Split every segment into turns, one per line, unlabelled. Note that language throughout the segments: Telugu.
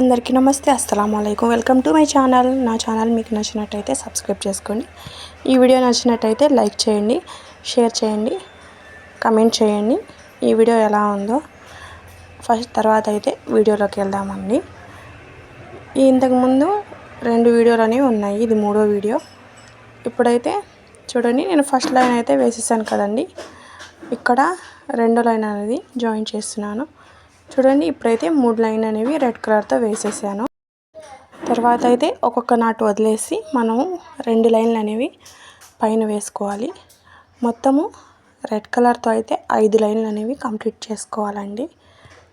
అందరికీ నమస్తే అస్సలం అయికం వెల్కమ్ టు మై ఛానల్. నా ఛానల్ మీకు నచ్చినట్టయితే సబ్స్క్రైబ్ చేసుకోండి. ఈ వీడియో నచ్చినట్టయితే లైక్ చేయండి షేర్ చేయండి కమెంట్ చేయండి. ఈ వీడియో ఎలా ఉందో ఫస్ట్ తర్వాత అయితే వీడియోలోకి వెళ్దామండి. ఇంతకుముందు రెండు వీడియోలు అనేవి ఉన్నాయి. ఇది మూడో వీడియో. ఇప్పుడైతే చూడండి నేను ఫస్ట్ లైన్ అయితే వేసేసాను కదండి. ఇక్కడ రెండో లైన్ అనేది జాయిన్ చేస్తున్నాను. చూడండి ఇప్పుడైతే మూడు లైన్ అనేవి రెడ్ కలర్తో వేసేసాను. తర్వాత అయితే ఒక్కొక్క నాటు వదిలేసి మనము రెండు లైన్లు అనేవి పైన వేసుకోవాలి. మొత్తము రెడ్ కలర్తో అయితే ఐదు లైన్లు అనేవి కంప్లీట్ చేసుకోవాలండి.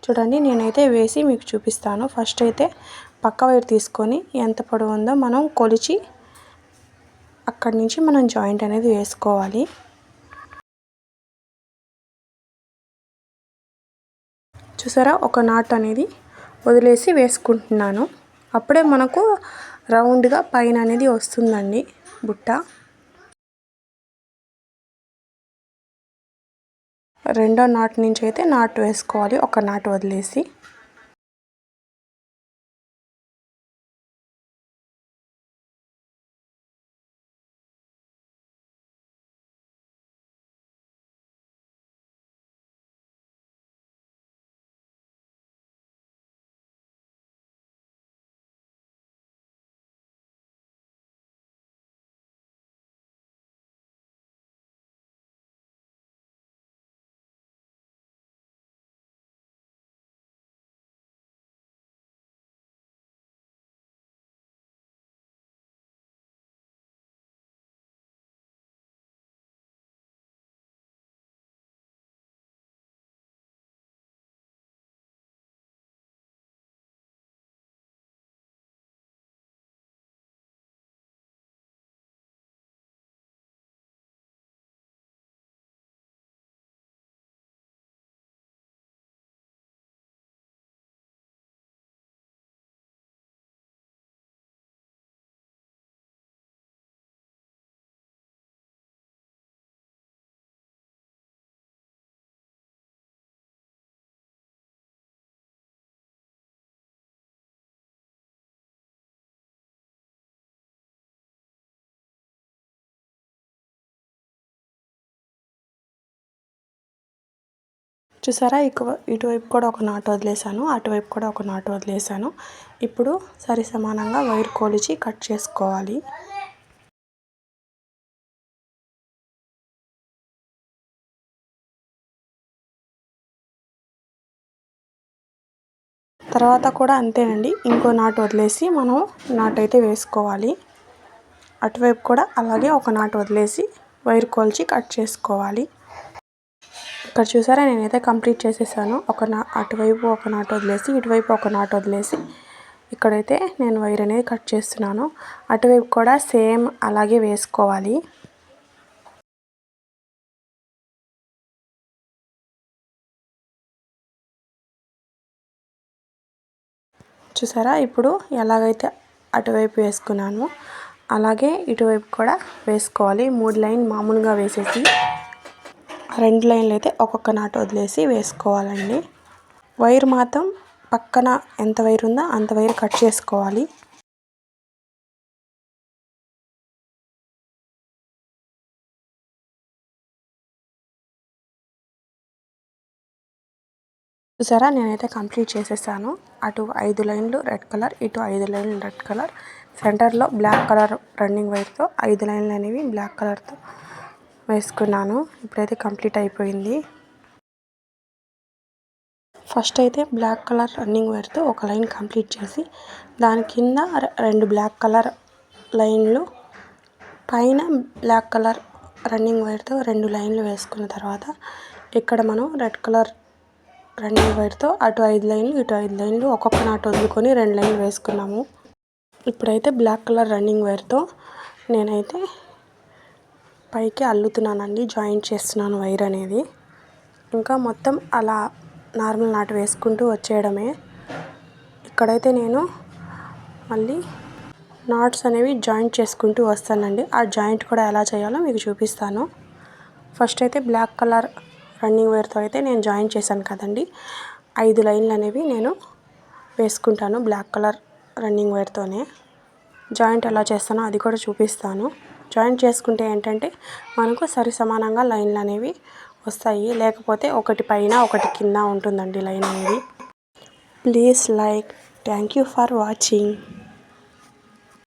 చూడండి నేనైతే వేసి మీకు చూపిస్తాను. ఫస్ట్ అయితే పక్క వైర్ తీసుకొని ఎంత పొడవు ఉందో మనం కొలిచి అక్కడి నుంచి మనం జాయింట్ అనేది వేసుకోవాలి. చూసారా? ఒక నాట్ అనేది వదిలేసి వేసుకుంటున్నాను. అప్పుడే మనకు రౌండ్గా పైన అనేది వస్తుందండి బుట్ట. రెండో నాట్ నుంచి అయితే నాట్ వేసుకోవాలి. ఒక నాట్ వదిలేసి. చూసారా? ఇక ఇటువైపు కూడా ఒక నాటు వదిలేసాను అటువైపు కూడా ఒక నాటు వదిలేసాను ఇప్పుడు సరి సమానంగా వైర్ కొలిచి కట్ చేసుకోవాలి. తర్వాత కూడా అంతేనండి. ఇంకో నాటు వదిలేసి మనం నాటు అయితే వేసుకోవాలి. అటువైపు కూడా అలాగే ఒక నాటు వదిలేసి వైర్ కొలిచి కట్ చేసుకోవాలి. ఇక్కడ చూసారా నేనైతే కంప్లీట్ చేసేసాను. ఒక నా అటువైపు ఒక నాట్ వదిలేసి ఇటువైపు ఒక నాట్ వదిలేసి ఇక్కడైతే నేను వైర్ అనేది కట్ చేస్తున్నాను. అటువైపు కూడా సేమ్ అలాగే వేసుకోవాలి. చూసారా ఇప్పుడు ఎలాగైతే అటువైపు వేసుకున్నాను అలాగే ఇటువైపు కూడా వేసుకోవాలి. మూడు లైన్ మామూలుగా వేసేసి రెండు లైన్లు అయితే ఒక్కొక్క నాటు వదిలేసి వేసుకోవాలండి. వైర్ మాత్రం పక్కన ఎంత వైర్ ఉందో అంత వైర్ కట్ చేసుకోవాలి. చూసారా? నేనైతే కంప్లీట్ చేసేసాను. అటు ఐదు లైన్లు రెడ్ కలర్ ఇటు ఐదు లైన్లు రెడ్ కలర్. సెంటర్లో బ్లాక్ కలర్ రన్నింగ్ వైర్తో ఐదు లైన్లు అనేవి బ్లాక్ కలర్తో వేసుకున్నాను. ఇప్పుడైతే కంప్లీట్ అయిపోయింది. ఫస్ట్ అయితే బ్లాక్ కలర్ రన్నింగ్ వైర్తో ఒక లైన్ కంప్లీట్ చేసి దాని కింద రెండు బ్లాక్ కలర్ లైన్లు పైన బ్లాక్ కలర్ రన్నింగ్ వైర్తో రెండు లైన్లు వేసుకున్న తర్వాత ఇక్కడ మనం రెడ్ కలర్ రన్నింగ్ వైర్తో అటు ఐదు లైన్లు ఇటు ఐదు లైన్లు ఒక్కొక్క నాటు వదులుకొని రెండు లైన్లు వేసుకున్నాము. ఇప్పుడైతే బ్లాక్ కలర్ రన్నింగ్ వైర్తో నేనైతే పైకి అల్లుతున్నానండి. జాయింట్ చేస్తున్నాను వైర్ అనేది. ఇంకా మొత్తం అలా నార్మల్ నాటు వేసుకుంటూ వచ్చేయడమే. ఇక్కడైతే నేను మళ్ళీ నాట్స్ అనేవి జాయింట్ చేసుకుంటూ వస్తానండి. ఆ జాయింట్ కూడా ఎలా చేయాలో మీకు చూపిస్తాను. ఫస్ట్ అయితే బ్లాక్ కలర్ రన్నింగ్ వైర్తో అయితే నేను జాయిన్ చేశాను కదండి. ఐదు లైన్లు అనేవి నేను వేసుకుంటాను బ్లాక్ కలర్ రన్నింగ్ వైర్తోనే. జాయింట్ ఎలా చేస్తానో అది కూడా చూపిస్తాను. జాయింట్ చేసుకుంటే ఏంటంటే మనకు సరి సమానంగా లైన్లు అనేవి వస్తాయి. లేకపోతే ఒకటి పైన ఒకటి కింద ఉంటుందండి లైన్ అనేది. Please like. Thank you for watching.